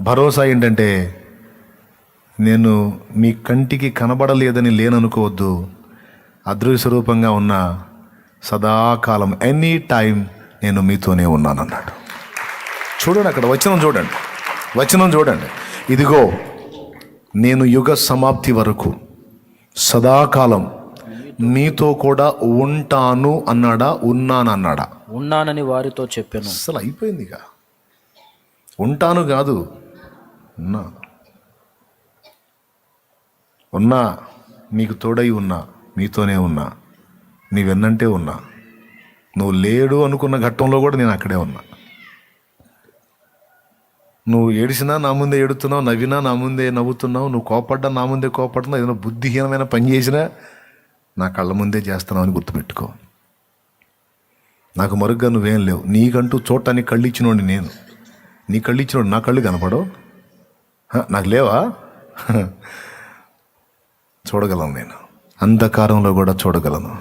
భరోసా ఏంటంటే నేను మీ కంటికి కనబడలేదని లేననుకోవద్దు. అదృశ్య రూపంగా ఉన్న సదాకాలం ఎనీ టైం నేను మీతోనే ఉన్నానన్నాడు. చూడండి అక్కడ వచనం చూడండి. వచనం చూడండి. ఇదిగో నేను యుగ సమాప్తి వరకు సదాకాలం మీతో కూడా ఉంటాను అన్నాడా ఉన్నాను అన్నాడా ఉన్నానని వారితో చెప్పాను. అసలు అయిపోయింది ఇక ఉంటాను కాదు. ఉన్నా. ఉన్నా నీకు తోడై ఉన్నా మీతోనే ఉన్నా నీ వెన్నంటే ఉన్నా. నువ్వు లేడు అనుకున్న ఘట్టంలో కూడా నేను అక్కడే ఉన్నా. నువ్వు ఏడిసినా నా ముందే ఏడుతున్నావు నవ్వినా నా ముందే నవ్వుతున్నావు నువ్వు కోపడ్డా నా ముందే కోపడుతున్నావు ఏదైనా బుద్ధిహీనమైన పని చేసినా నా కళ్ళ ముందే చేస్తున్నావు అని గుర్తుపెట్టుకో. నాకు మరుగ్గా నువ్వేం లేవు. నీకంటూ చూడటానికి కళ్ళు ఇచ్చినోండి నేను. నీ కళ్ళు ఇచ్చినోడు నా కళ్ళు కనపడవు. నాకు లేవా? చూడగలను నేను. అంధకారంలో కూడా చూడగలను.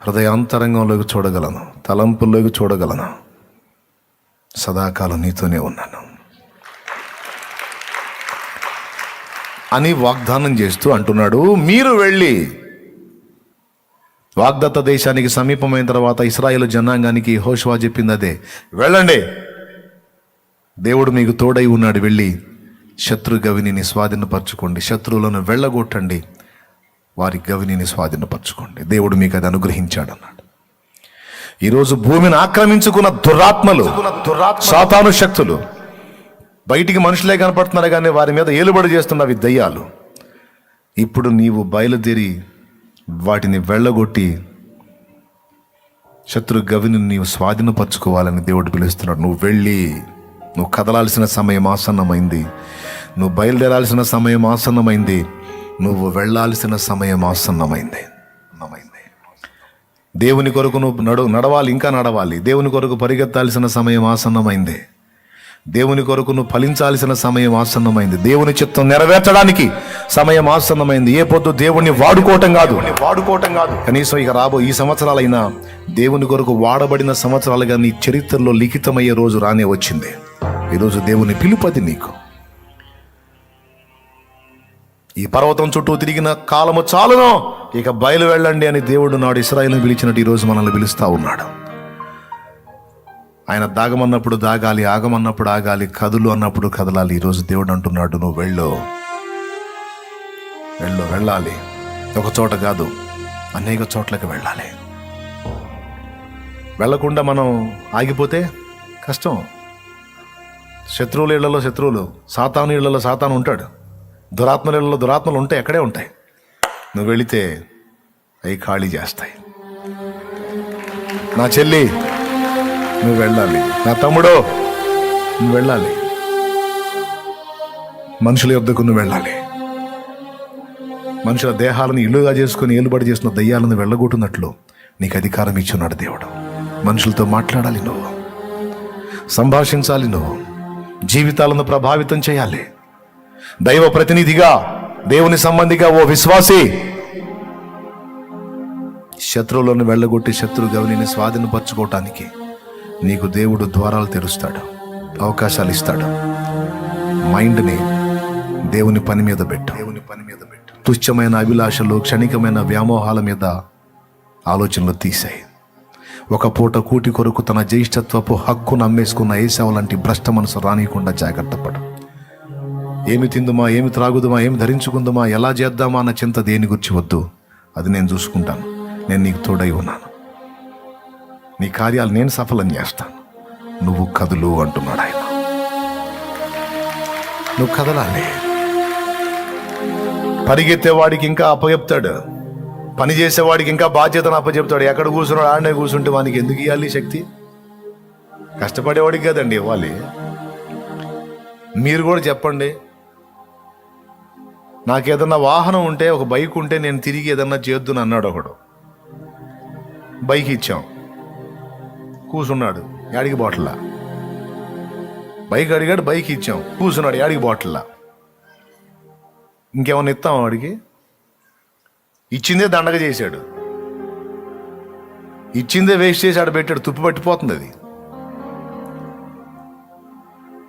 హృదయాంతరంగంలోకి చూడగలను. తలంపుల్లోకి చూడగలను. సదాకాలం నీతోనే ఉన్నాను. అని వాగ్దానం చేస్తూ అంటున్నాడు. మీరు వెళ్ళి వాగ్దత్త దేశానికి సమీపమైన తర్వాత ఇస్రాయేల్ జనాంగానికి హోషువా చెప్పింది అదే. వెళ్ళండి. దేవుడు మీకు తోడై ఉన్నాడు. వెళ్ళి శత్రు గవిని స్వాధీనపరచుకోండి. శత్రువులను వెళ్ళగొట్టండి. వారి గవిని స్వాధీనపరచుకోండి. దేవుడు మీకు అది అనుగ్రహించాడు అన్నాడు ఈరోజు భూమిని ఆక్రమించుకున్న దురాత్మలు సాతాను శక్తులు బయటికి మనుషులే కనపడుతున్నారు కానీ వారి మీద ఏలుబడి చేస్తున్నవి దయ్యాలు. ఇప్పుడు నీవు బయలుదేరి వాటిని వెళ్ళగొట్టి శత్రు గవిని నీవు స్వాధీనపరచుకోవాలని దేవుడు పిలుస్తున్నాడు. నువ్వు వెళ్ళి నువ్వు కదలాల్సిన సమయం ఆసన్నమైంది. నువ్వు బయలుదేరాల్సిన సమయం ఆసన్నమైంది. నువ్వు వెళ్ళాల్సిన సమయం ఆసన్నమైంది. అన్నమైంది దేవుని కొరకు నువ్వు నడు నడవాలి ఇంకా నడవాలి. దేవుని కొరకు పరిగెత్తాల్సిన సమయం ఆసన్నమైంది. దేవుని కొరకు నువ్వు ఫలించాల్సిన సమయం ఆసన్నమైంది. దేవుని చిత్తం నెరవేర్చడానికి సమయం ఆసన్నమైంది. ఏ పొద్దు దేవుణ్ణి వాడుకోవటం కాదు. వాడుకోవటం కాదు. కనీసం ఇక రాబో ఈ సంవత్సరాలైనా దేవుని కొరకు వాడబడిన సంవత్సరాలుగా నీ చరిత్రలో లిఖితమయ్యే రోజు రానే వచ్చింది. ఈరోజు దేవుని పిలుపది నీకు. ఈ పర్వతం చుట్టూ తిరిగిన కాలము చాలును. ఇక బయలు వెళ్ళండి అని దేవుడు నాడు ఇస్రాయిల్ని పిలిచినట్టు ఈరోజు మనల్ని పిలుస్తా ఉన్నాడు. ఆయన దాగమన్నప్పుడు దాగాలి ఆగమన్నప్పుడు ఆగాలి కదులు అన్నప్పుడు కదలాలి. ఈరోజు దేవుడు అంటున్నాడు నువ్వు వెళ్ళు. వెళ్ళు వెళ్ళాలి. ఒక చోట కాదు అనేక చోట్లకి వెళ్ళాలి. వెళ్ళకుండా మనం ఆగిపోతే కష్టం. శత్రువుల ఇళ్ళలో శత్రువులు సాతాను ఇళ్ళలో సాతాను ఉంటాడు. దురాత్మల ఇళ్ళలో దురాత్మలు ఉంటాయి అక్కడే ఉంటాయి. నువ్వు వెళితే అవి ఖాళీ చేస్తాయి. నా చెల్లి నువ్వు వెళ్ళాలి. నా తమ్ముడో నువ్వు వెళ్ళాలి. మనుషుల యొద్దకు నువ్వు వెళ్ళాలి. మనుషుల దేహాలను ఇల్లుగా చేసుకుని ఏలుబడి చేసిన దయ్యాలను వెళ్ళగొట్టినట్లు నీకు అధికారం ఇచ్చున్నాడు దేవుడు. మనుషులతో మాట్లాడాలి నువ్వు. సంభాషించాలి నువ్వు. జీవితాలను ప్రభావితం చేయాలి. దైవ ప్రతినిధిగా దేవుని సంబంధిగా ఓ విశ్వాసి శత్రువులను వెళ్ళగొట్టి శత్రు గవనిని స్వాధీనపరచుకోవటానికి నీకు దేవుడు ద్వారాలు తెరుస్తాడు అవకాశాలు ఇస్తాడు. మైండ్ని దేవుని పని మీద పెట్టు. దేవుని పని మీద పెట్టు. తుచ్చమైన అభిలాషలు క్షణికమైన వ్యామోహాల మీద ఆలోచనలు తీసాయి. ఒక పూట కూటి కొరకు తన జ్యేష్ఠత్వపు హక్కును అమ్మేసుకున్న ఏసావు లాంటి భ్రష్ట మనసు రానియకుండా జాగ్రత్త పడు. ఏమి తిందుమా ఏమి త్రాగుదుమా ఏమి ధరించుకుందుమా ఎలా చేద్దామా అన్న చింత దేని గురించి వద్దు. అది నేను చూసుకుంటాను. నేను నీకు తోడై ఉన్నాను. నీ కార్యాలు నేను సఫలం చేస్తాను. నువ్వు కదులు అంటున్నాడు ఆయన. నువ్వు కదలాలి. పరిగెత్తేవాడికి ఇంకా అప్పచెప్తాడు పని చేసేవాడికి ఇంకా బాధ్యతను అప్పచెప్తాడు ఎక్కడ కూర్చున్నాడు ఆడనే కూర్చుంటే వానికి ఎందుకు ఇవ్వాలి శక్తి? కష్టపడేవాడికి కదండి ఇవ్వాలి. మీరు కూడా చెప్పండి. నాకు ఏదన్నా వాహనం ఉంటే ఒక బైక్ ఉంటే నేను తిరిగి ఏదన్నా చేద్దును అన్నాడు ఒకడు. బైక్ ఇచ్చాం. కూసున్నాడు యాడికి బాటిల్లా? బైక్ అడిగాడు బైక్ ఇచ్చాం. కూసున్నాడు యాడికి బాటిల్లా? ఇంకేమన్నా ఇస్తాం వాడికి? ఇచ్చిందే దండగ చేశాడు. ఇచ్చిందే వేస్ట్ చేసి ఆడ పెట్టాడు తుప్పు పట్టిపోతుంది అది.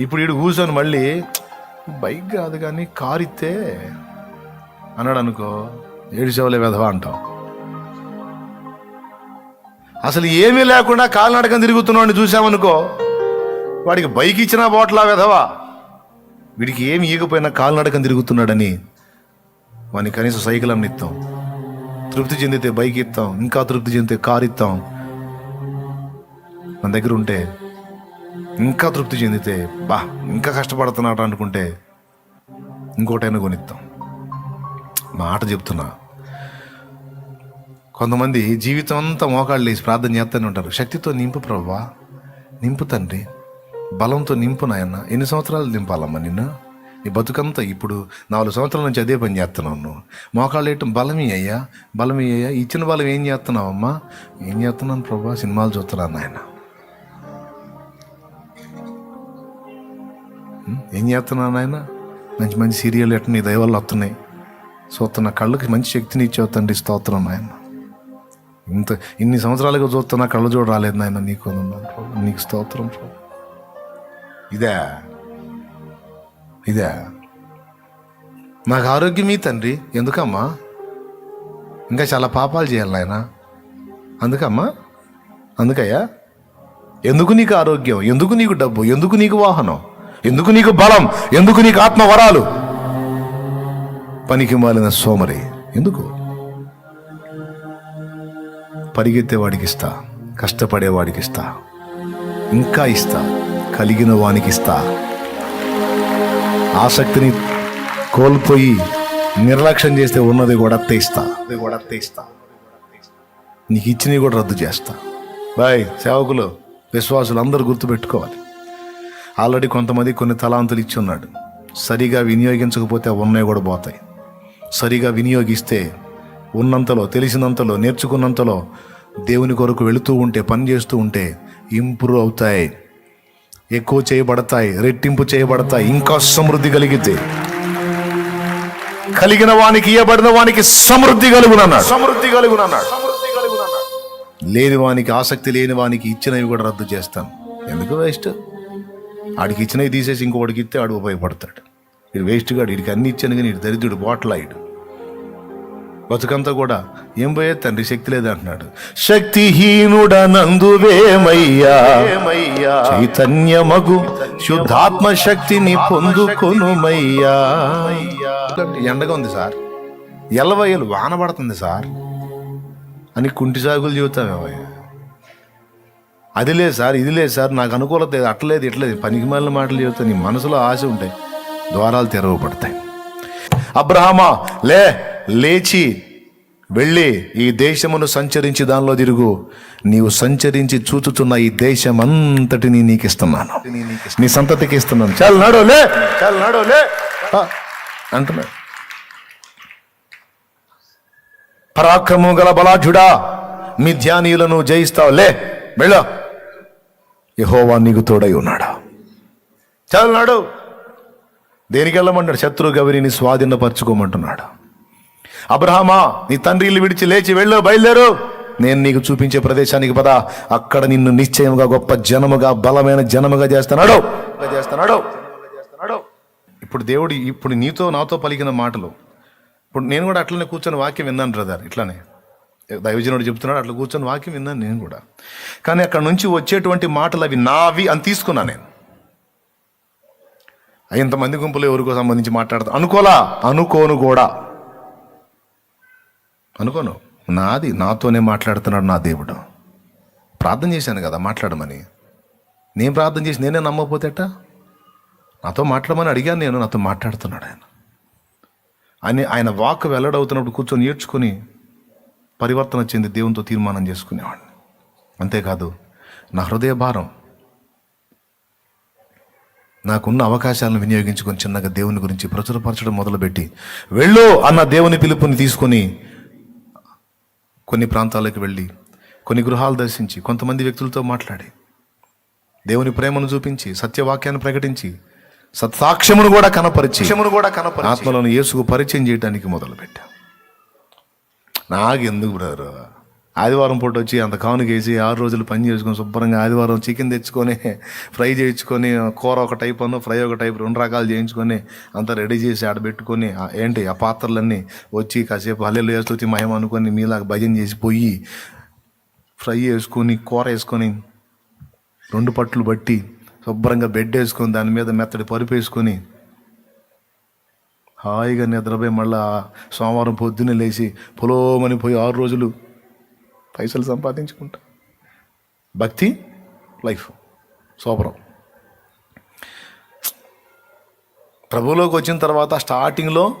ఇప్పుడు ఇడు కూర్చొని మళ్ళీ బైక్ కాదు కానీ కారు ఇస్తే అన్నాడు అనుకో ఏడు ఏడిసేవలే వెధవా అంటాం. అసలు ఏమీ లేకుండా కాలినడకం తిరుగుతున్నాడిని చూసామనుకో వాడికి బైక్ ఇచ్చినా బోట్లా వెధవా? వీడికి ఏమి ఈగపోయినా కాలినడకం తిరుగుతున్నాడని వాని కనీసం సైకిల్ అన్న ఇస్తాం తృప్తి చెందితే బైక్ ఇస్తాం ఇంకా తృప్తి చెందితే కారు ఇస్తాం మన దగ్గర ఉంటే ఇంకా తృప్తి చెందితే బా ఇంకా కష్టపడుతున్నాడు అనుకుంటే ఇంకోటైనా కొనిస్తాం మాట చెప్తున్నా. కొంతమంది జీవితం అంతా మోకాళ్ళు లేచి ప్రార్థన చేస్తూనే ఉంటారు. శక్తితో నింపు ప్రభా నింపు తండ్రి. బలంతో నింపు నాయన్న ఎన్ని సంవత్సరాలు నింపాలమ్మా నిన్ను? నీ బతుకంతా ఇప్పుడు నాలుగు సంవత్సరాల నుంచి అదే పని చేస్తున్నావు నువ్వు. మోకాళ్ళు వేయటం బలమే అయ్యా. బలమే అయ్యా. ఇచ్చిన బలం ఏం చేస్తున్నావమ్మా? ఏం చేస్తున్నాను ప్రభా? సినిమాలు చూస్తున్నాను నాయన. ఏం చేస్తున్నాను నాయన? మంచి మంచి సీరియల్ ఎట్ట నీ దయవల్ల వస్తున్నాయి. చూస్తున్న కళ్ళకి మంచి శక్తిని ఇచ్చావు తండ్రి. స్తోత్రం నాయన. ఇంత ఇన్ని సంవత్సరాలుగా చూస్తున్నా కళ్ళు చూడ రాలేదు నాయన నీకు నీకు స్తోత్రం ఇదే? ఇదే? నాకు ఆరోగ్యం ఈ తండ్రి. ఎందుకమ్మా? ఇంకా చాలా పాపాలు చేయాలి నాయన. అందుకమ్మా? అందుకయ్యా? ఎందుకు నీకు ఆరోగ్యం? ఎందుకు నీకు డబ్బు? ఎందుకు నీకు వాహనం? ఎందుకు నీకు బలం? ఎందుకు నీకు ఆత్మవరాలు? పనికి మాలిన సోమరి. ఎందుకు? పరిగెత్తే వాడికి ఇస్తా కష్టపడే వాడికి ఇస్తా ఇంకా ఇస్తా కలిగిన వానికి ఇస్తా ఆసక్తిని కోల్పోయి నిర్లక్ష్యం చేస్తే ఉన్నది కూడా తెస్తా అది కూడా తెస్తా నీకు ఇచ్చినవి కూడా రద్దు చేస్తా. బాయ్ సేవకులు విశ్వాసులు అందరూ గుర్తుపెట్టుకోవాలి. ఆల్రెడీ కొంతమంది కొన్ని తలాంతులు ఇచ్చి ఉన్నాడు. సరిగా వినియోగించకపోతే ఉన్నాయి కూడా పోతాయి. సరిగా వినియోగిస్తే ఉన్నంతలో తెలిసినంతలో నేర్చుకున్నంతలో దేవుని కొరకు వెళుతూ ఉంటే పని చేస్తూ ఉంటే ఇంప్రూవ్ అవుతాయి. ఎక్కువ చేయబడతాయి రెట్టింపు చేయబడతాయి ఇంకా సమృద్ధి కలిగితే. కలిగిన వానికి ఇయ్యబడిన వానికి సమృద్ధి కలుగునన్నాడు. సమృద్ధి కలుగునన్నాడు. లేని వానికి ఆసక్తి లేని వానికి ఇచ్చినవి కూడా రద్దు చేస్తాను. ఎందుకు వేస్ట్ ఆడికి ఇచ్చినవి తీసేసి ఇంకోటికి ఇస్తే ఆడు ఉపయోగపడతాడు. ఇడు వేస్ట్ గాడు వీడికి అన్ని ఇచ్చాను కానీ ఇటు దరిద్రుడు బాటలాయుడు బతుకంతా కూడా ఏం పోయే తండ్రి శక్తి లేదంటున్నాడు శక్తిహీనుడనందువేమయ్యా? చైతన్యమగు శుద్ధాత్మ శక్తిని పొందుకొనుమయ్యా. ఎండగా ఉంది సార్. ఎల్లవయ్యలు వాన పడుతుంది సార్. అని కుంటి సాగులు చెబుతామేమయ్యా అది లేదు సార్ ఇది లేదు సార్ నాకు అనుకూలత లేదు అట్లేదు ఇట్లేదు పనికి మాలిన మాటలు చెబుతా నీ మనసులో ఆశ ఉంటాయి ద్వారాలు తెరవబడతాయి. అబ్రహమా లే లేచి వెళ్ళి ఈ దేశమును సంచరించి దానిలో తిరుగు. నీవు సంచరించి చూచుతున్న ఈ దేశం అంతటిని నీకు ఇస్తున్నాను నీ సంతతికి ఇస్తున్నాను. చాలు నాడు లే. చాలు నాడు లే. ఆ, అంటున్నాడు పరాక్రమం గల బలాఢ్యుడా మిథ్యానీయులను జయిస్తావు. లే వెళ్ళ. యహోవా నీకు తోడై ఉన్నాడా? చాలు నాడు. దేనికి వెళ్ళమంటాడు శత్రు గవిని స్వాధీనపరచుకోమంటున్నాడు? అబ్రహామా నీ తండ్రి ఇల్లు విడిచి లేచి వెళ్ళు బయలుదేరు. నేను నీకు చూపించే ప్రదేశానికి పద. అక్కడ నిన్ను నిశ్చయముగా గొప్ప జనముగా బలమైన జనముగా చేస్తున్నాడు. చేస్తున్నాడు. ఇప్పుడు దేవుడు ఇప్పుడు నీతో నాతో పలికిన మాటలు. ఇప్పుడు నేను కూడా అట్లనే కూర్చొని వాక్యం విన్నాను బ్రదర్ ఇట్లానే. దైవజనుడు చెప్తున్నాడు అట్లా కూర్చొని వాక్యం విన్నాను నేను కూడా. కానీ అక్కడ నుంచి వచ్చేటువంటి మాటలు అవి నావి అని తీసుకున్నా నేను. ఇంతమంది గుంపులు ఎవరికో సంబంధించి మాట్లాడతా అనుకోలా? అనుకోను కూడా. అనుకోను. నాది నాతోనే మాట్లాడుతున్నాడు నా దేవుడు. ప్రార్థన చేశాను కదా మాట్లాడమని. నేను ప్రార్థన చేసి నేనే నమ్మపోతేట నాతో మాట్లాడమని అడిగాను నేను నాతో మాట్లాడుతున్నాడు ఆయన. ఆయన ఆయన వాక్ వెల్లడవుతున్నప్పుడు కూర్చొని నేర్చుకుని పరివర్తన చెంది దేవునితో తీర్మానం చేసుకునేవాడిని. అంతేకాదు నా హృదయ భారం నాకున్న అవకాశాలను వినియోగించుకొని చిన్నగా దేవుని గురించి ప్రచురపరచడం మొదలుపెట్టి వెళ్ళు అన్న దేవుని పిలుపుని తీసుకొని కొన్ని ప్రాంతాలకు వెళ్ళి కొన్ని గృహాలు దర్శించి కొంతమంది వ్యక్తులతో మాట్లాడి దేవుని ప్రేమను చూపించి సత్యవాక్యాన్ని ప్రకటించి సత్సాక్ష్యమును కూడా కనపరిచి కూడా కనపరి ఆత్మలను యేసుకు పరిచయం చేయడానికి మొదలుపెట్టా. నాకెందుకు బ్రదర్? ఆదివారం పూట వచ్చి అంత కానుకేసి ఆరు రోజులు పని చేసుకొని శుభ్రంగా ఆదివారం చికెన్ తెచ్చుకొని ఫ్రై చేయించుకొని కూర ఒక టైప్ అను ఫ్రై ఒక టైప్ రెండు రకాలు చేయించుకొని అంతా రెడీ చేసి ఆడ పెట్టుకొని ఏంటి ఆ పాత్రలన్నీ వచ్చి కాసేపు హల్లెలు వేస్తూ మహిమ అనుకొని మీలాగా భజన చేసి పోయి ఫ్రై వేసుకొని కూర వేసుకొని రెండు పట్లు బట్టి శుభ్రంగా బెడ్ వేసుకొని దాని మీద మెత్తడి పరుపు వేసుకొని హాయిగా నిద్రపోయి మళ్ళీ సోమవారం పొద్దున్నే లేచి పొలోమని పోయి ఆరు రోజులు పైసలు సంపాదించుకుంటా. భక్తి లైఫ్. సూపరం. ప్రభువులోకి వచ్చిన తర్వాత స్టార్టింగ్లో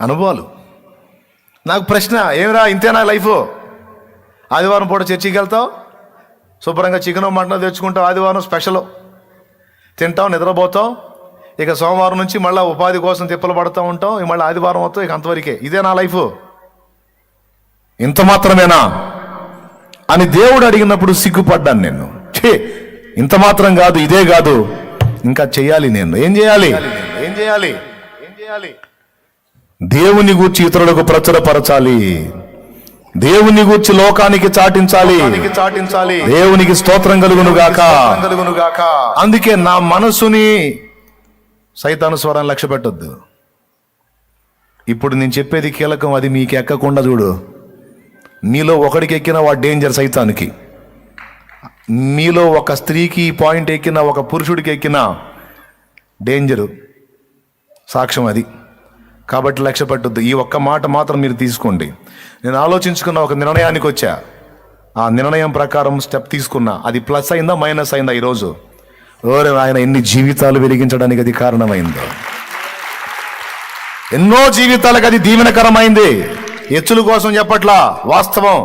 అనుభవాలు. నాకు ప్రశ్న ఏమిరా ఇంతేనా లైఫ్? ఆదివారం పూట చర్చికి వెళ్తావు? శుభ్రంగా చికెన్ మటన్ తెచ్చుకుంటావు ఆదివారం స్పెషల్. తింటావు నిద్రపోతావు. ఇక సోమవారం నుంచి మళ్ళీ ఉపాధి కోసం తిప్పలు పడుతూ ఉంటాం మళ్ళీ ఆదివారం వస్తావు ఇక అంతవరకే. ఇదే నా లైఫ్? ఇంత మాత్రమేనా? అని దేవుడు అడిగినప్పుడు సిగ్గుపడ్డాను నేను. ఛే ఇంత మాత్రం కాదు ఇదే కాదు. ఇంకా చెయ్యాలి నేను. ఏం చేయాలి? ఏం చేయాలి? ఏం చేయాలి? దేవుని గూర్చి ఇతరులకు ప్రచురపరచాలి. దేవుని గూర్చి లోకానికి చాటించాలి. చాటించాలి. దేవునికి స్తోత్రం కలుగును గాక. కలుగును గాక. అందుకే నా మనసుని సైతాను స్వరం లక్ష్య పెట్టొద్దు ఇప్పుడు నేను చెప్పేది కీలకం అది మీకు ఎక్కకుండా చూడు. మీలో ఒకడికి ఎక్కిన వాడు డేంజర్ సైతానికి. మీలో ఒక స్త్రీకి పాయింట్ ఎక్కిన ఒక పురుషుడికి ఎక్కిన డేంజరు సాక్ష్యం అది. కాబట్టి లక్ష్య పెట్టొద్దు. ఈ ఒక్క మాట మాత్రం మీరు తీసుకోండి. నేను ఆలోచించుకున్న ఒక నిర్ణయానికి వచ్చా. ఆ నిర్ణయం ప్రకారం స్టెప్ తీసుకున్నా. అది ప్లస్ అయిందా మైనస్ అయిందా ఈరోజు? ఓరే ఆయన ఎన్ని జీవితాలు వెలిగించడానికి అది కారణమైందో. ఎన్నో జీవితాలకు అది దీవెనకరమైంది. ఎచ్చుల కోసం చెప్పట్లా వాస్తవం.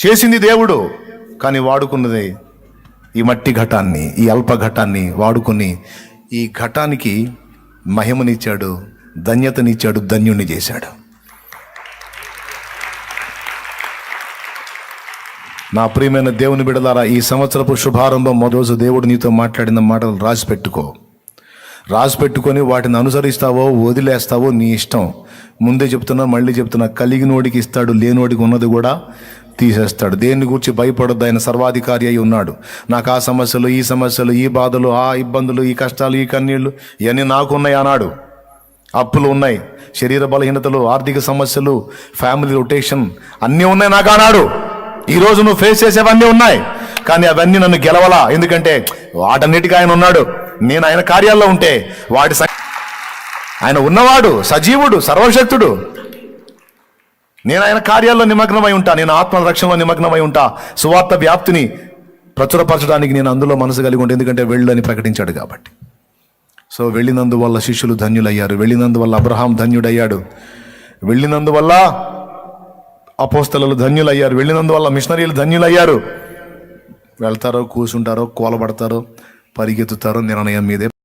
చేసింది దేవుడు కానీ వాడుకున్నది ఈ మట్టి ఘటాన్ని ఈ అల్ప ఘటాన్ని వాడుకుని ఈ ఘటానికి మహిమనిచ్చాడు ధన్యతనిచ్చాడు ధన్యుణ్ణి చేశాడు. నా ప్రియమైన దేవుని బిడలారా ఈ సంవత్సరపు శుభారంభం మొదలు దేవుడు నీతో మాట్లాడిన మాటలు రాసి పెట్టుకో రాసి పెట్టుకొని వాటిని అనుసరిస్తావో వదిలేస్తావో నీ ఇష్టం. ముందే చెప్తున్నా మళ్ళీ చెప్తున్నా కలిగినోడికి ఇస్తాడు లేనోడికి ఉన్నది కూడా తీసేస్తాడు. దేన్ని గురించి భయపడొద్దు ఆయన సర్వాధికారి అయి ఉన్నాడు. నాకు ఆ సమస్యలు ఈ సమస్యలు ఈ బాధలు ఆ ఇబ్బందులు ఈ కష్టాలు ఈ కన్నీళ్ళు ఇవన్నీ నాకున్నాయి అన్నాడు అప్పులు ఉన్నాయి శరీర బలహీనతలు ఆర్థిక సమస్యలు ఫ్యామిలీ రొటేషన్ అన్నీ ఉన్నాయి నాకు అన్నాడు ఈ నువ్వు ఫేస్ చేసేవన్నీ ఉన్నాయి. కానీ అవన్నీ నన్ను గెలవలా. ఎందుకంటే వాటన్నిటికీ ఆయన ఉన్నాడు. నేను ఆయన కార్యాల్లో ఉంటే వాటి సంఖ్య ఆయన ఉన్నవాడు సజీవుడు సర్వశక్తుడు. నేను ఆయన కార్యాల్లో నిమగ్నమై ఉంటా నేను ఆత్మ రక్షణలో నిమగ్నమై ఉంటా. సువార్త వ్యాప్తిని ప్రచురపరచడానికి నేను అందులో మనసు కలిగి ఉంటాను ఎందుకంటే వెళ్ళని ప్రకటించాడు కాబట్టి. సో వెళ్ళినందువల్ల శిష్యులు ధన్యులయ్యారు. వెళ్ళినందువల్ల అబ్రహాం ధన్యుడయ్యాడు. వెళ్ళినందువల్ల అపోస్తలు ధన్యులయ్యారు. వెళ్ళినందువల్ల మిషనరీలు ధన్యులయ్యారు. వెళ్తారో కూర్చుంటారో కోలబడతారో పరిగెత్తుతారో నిర్ణయం మీదే.